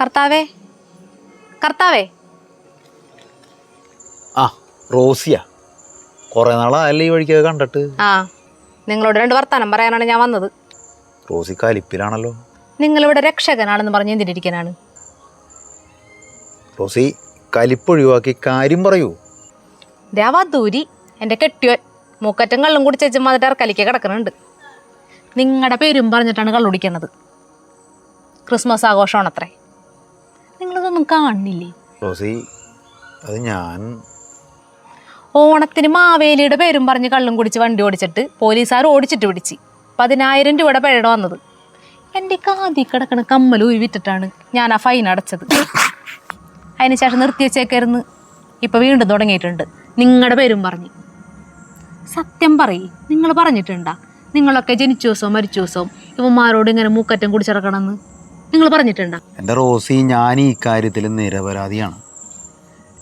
കർത്താവേ കർത്താവേ. ആ റോസിയ. കുറെ നാളായല്ലേ ഈ വഴിക്ക് കണ്ടിട്ട്. ആ നിങ്ങളോട് രണ്ട് വർത്താനം പറയാനാണ് ഞാൻ വന്നത്. റോസി കാലിപ്പിലാണല്ലോ. നിങ്ങളിവിടെ രക്ഷകനാണെന്ന് പറഞ്ഞ് എന്തിനിരിക്കാനാണ്? റോസി കലിപ്പൊഴിവാക്കി കാര്യം പറയൂ. ദേവാദൂരി എന്റെ കെട്ടിയോൻ മൂക്കറ്റം കള്ളും കൂടി ചേച്ചും വന്നിട്ട് ഇറക്കലിക്ക് കിടക്കുന്നുണ്ട്. നിങ്ങളുടെ പേരും പറഞ്ഞിട്ടാണ് കള്ളുടിക്കണത്. ക്രിസ്മസ് ആഘോഷമാണത്രേ. നിങ്ങളിതൊന്നും കാണില്ലേ? റോസി അത് ഞാൻ. ഓണത്തിന് മാവേലിയുടെ പേരും പറഞ്ഞ് കള്ളും കുടിച്ച് വണ്ടി ഓടിച്ചിട്ട് പോലീസുകാർ ഓടിച്ചിട്ട് പിടിച്ച്. പതിനായിരം രൂപയുടെ പഴയ വന്നത്. എന്റെ കാതി കിടക്കണ കമ്മൽ ഉയവിറ്റിട്ടാണ് വിറ്റിട്ടാണ് ഞാൻ ആ ഫൈൻ അടച്ചത്. അതിനുശേഷം നിർത്തി വെച്ചേക്കായിരുന്നു. ഇപ്പം വീണ്ടും തുടങ്ങിയിട്ടുണ്ട്. നിങ്ങളുടെ പേരും പറഞ്ഞ്. സത്യം പറയ് നിങ്ങൾ പറഞ്ഞിട്ടുണ്ടാ. നിങ്ങളൊക്കെ ജനിച്ചു ദിവസവും മരിച്ചു ദിവസവും ഇവന്മാരോട് ഇങ്ങനെ മൂക്കറ്റം കുടിച്ചിറക്കണമെന്ന്. നിങ്ങൾ പറഞ്ഞിട്ടുണ്ടോ? എന്റെ റോസി ഞാൻ ഈ കാര്യത്തിൽ നിരപരാധിയാണ്.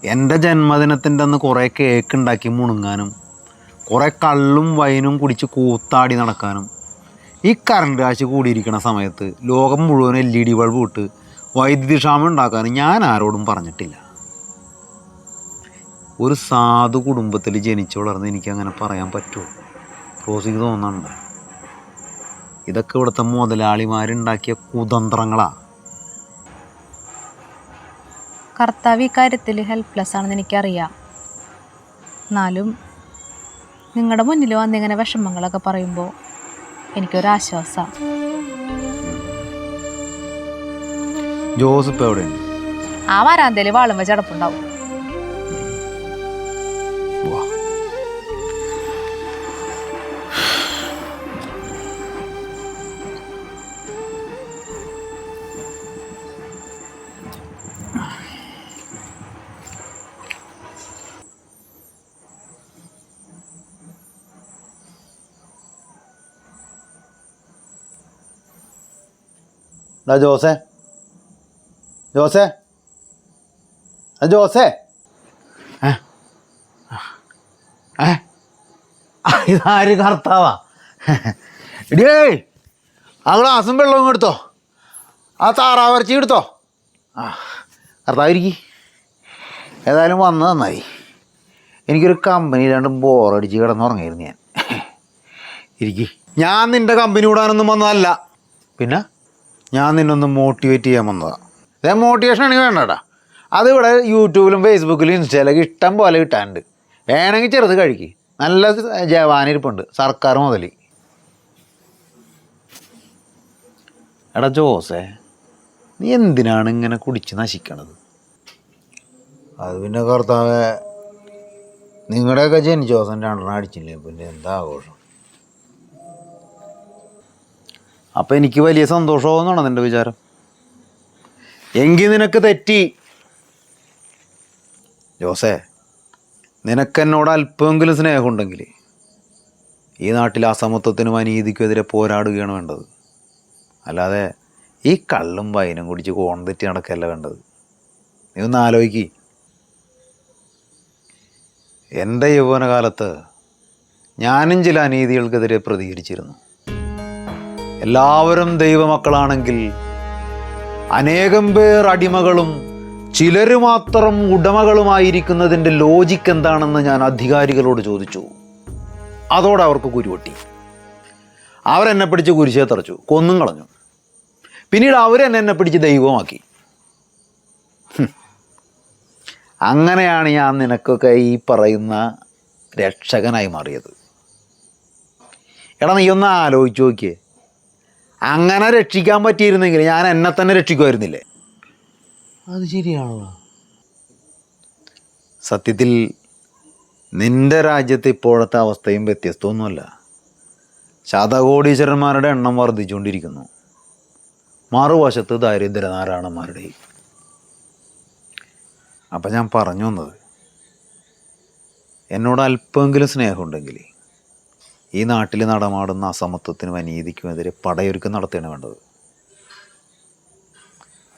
എന്റെ ജന്മദിനത്തിന്റെ അന്ന് കുറേ കേക്ക് ഉണ്ടാക്കി മുണുങ്ങാനും കുറേ കള്ളും വൈനും കുടിച്ച് കൂത്താടി നടക്കാനും ഈ കറണ്ട് കാശ് കൂടിയിരിക്കുന്ന സമയത്ത് ലോകം മുഴുവൻ എൽ ഇ ഡി ബൾബ് ഇട്ട് വൈദ്യുതി ക്ഷാമം ഉണ്ടാക്കാനും ഞാൻ ആരോടും പറഞ്ഞിട്ടില്ല. ഒരു സാധു കുടുംബത്തിൽ ജനിച്ചു വളർന്ന് എനിക്ക് അങ്ങനെ പറയാൻ പറ്റുമോ? റോസിക്ക് തോന്നുന്നുണ്ട് ഇതൊക്കെ ഇവിടുത്തെ മുതലാളിമാരുണ്ടാക്കിയ കുതന്ത്രങ്ങളാ. കർത്താവ് ഈ കാര്യത്തിൽ ഹെൽപ്ലെസ് ആണെന്ന് എനിക്കറിയാം. എന്നാലും നിങ്ങളുടെ മുന്നിൽ വന്നിങ്ങനെ വിഷമങ്ങളൊക്കെ പറയുമ്പോൾ എനിക്കൊരാശ്വാസമാണ് ജോസഫ് എവിടെയുണ്ട്? ആ വരാന്തയിൽ വാളും വെച്ച് അടപ്പുണ്ടാവും ഡാ ജോസേ. ജോസേ. ആ ജോസേ. ഇതാര് കർത്താവാ? ഇടിയേ ആ ഗ്ലാസും വെള്ളവും എടുത്തോ. ആ താറാവരച്ചി എടുത്തോ. ആ കർത്താവിരിക്കി. ഏതായാലും വന്നത് നന്നായി. എനിക്കൊരു കമ്പനി രണ്ടും ബോറടിച്ച് കിടന്നുറങ്ങായിരുന്നു ഞാൻ. ഇരിക്കി. ഞാൻ നിന്റെ കമ്പനി വിടാനൊന്നും വന്നതല്ല. പിന്നെ? ഞാൻ നിന്നൊന്ന് മോട്ടിവേറ്റ് ചെയ്യാൻ വന്നതാണ് ഇതേ മോട്ടിവേഷൻ ആണെങ്കിൽ വേണ്ടടാ. അതിവിടെ യൂട്യൂബിലും ഫേസ്ബുക്കിലും ഇൻസ്റ്റയിലൊക്കെ ഇഷ്ടം പോലെ കിട്ടാനുണ്ട്. വേണമെങ്കിൽ ചെറുത് കഴിക്ക്. നല്ല ജവാനിരിപ്പുണ്ട് സർക്കാർ മുതൽ എടാ ജോസേ നീ എന്തിനാണ് ഇങ്ങനെ കുടിച്ച് നശിക്കണത്? അത് പിന്നെ കർത്താവെ നിങ്ങളുടെയൊക്കെ ജനിച്ചോസം രണ്ടെണ്ണം അടിച്ചില്ലേ? പിന്നെ എന്താ ആഘോഷം? അപ്പം എനിക്ക് വലിയ സന്തോഷമാവുന്നാണോ നിന്റെ വിചാരം? എങ്കിൽ നിനക്ക് തെറ്റി. ജോസേ നിനക്കെന്നോട് അല്പമെങ്കിലും സ്നേഹമുണ്ടെങ്കിൽ ഈ നാട്ടിൽ അസമത്വത്തിനും അനീതിക്കുമെതിരെ പോരാടുകയാണ് വേണ്ടത്. അല്ലാതെ ഈ കള്ളും വൈനും കുടിച്ച് കോൺ തെറ്റി നടക്കല്ല വേണ്ടത്. നീ ഒന്ന് ആലോചിക്ക്. എന്റെ യൗവനകാലത്ത് ഞാനും ചില അനീതികൾക്കെതിരെ പ്രതികരിച്ചിരുന്നു. എല്ലാവരും ദൈവമക്കളാണെങ്കിൽ അനേകം പേർ അടിമകളും ചിലർ മാത്രം ഉടമകളുമായിരിക്കുന്നതിന്റെ ലോജിക്ക് എന്താണെന്ന് ഞാൻ അധികാരികളോട് ചോദിച്ചു. അതോടെ അവർക്ക് കുരുവട്ടി അവരെന്നെ പിടിച്ച് കുരിശേ തറച്ചു കൊന്നും കളഞ്ഞു. പിന്നീട് അവരെന്നെ എന്നെ പിടിച്ച് ദൈവമാക്കി. അങ്ങനെയാണ് ഞാൻ നിനക്കൊക്കെ ഈ പറയുന്ന രക്ഷകനായി മാറിയത്. എടാ നീ ഒന്ന് ആലോചിച്ച് നോക്കിയേ. അങ്ങനെ രക്ഷിക്കാൻ പറ്റിയിരുന്നെങ്കിൽ ഞാൻ എന്നെ തന്നെ രക്ഷിക്കുമായിരുന്നില്ലേ? അത് ശരിയാണോ? സത്യത്തിൽ നിന്റെ രാജ്യത്തെ ഇപ്പോഴത്തെ അവസ്ഥയും വ്യത്യസ്തമൊന്നുമല്ല. ശതകോടീശ്വരന്മാരുടെ എണ്ണം വർദ്ധിച്ചുകൊണ്ടിരിക്കുന്നു. മറുവശത്ത് ദാരിദ്ര്യനാരായണന്മാരുടെയും അപ്പം ഞാൻ പറഞ്ഞു വന്നത് എന്നോട് അല്പമെങ്കിലും സ്നേഹമുണ്ടെങ്കിൽ ഈ നാട്ടിൽ നടമാടുന്ന അസമത്വത്തിനും അനീതിക്കുമെതിരെ പടയൊരുക്കം നടത്തുകയാണ് വേണ്ടത്.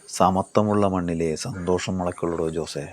സമത്വമുള്ള മണ്ണിലെ സന്തോഷം മുളയ്ക്കുള്ളൂ ജോസേ?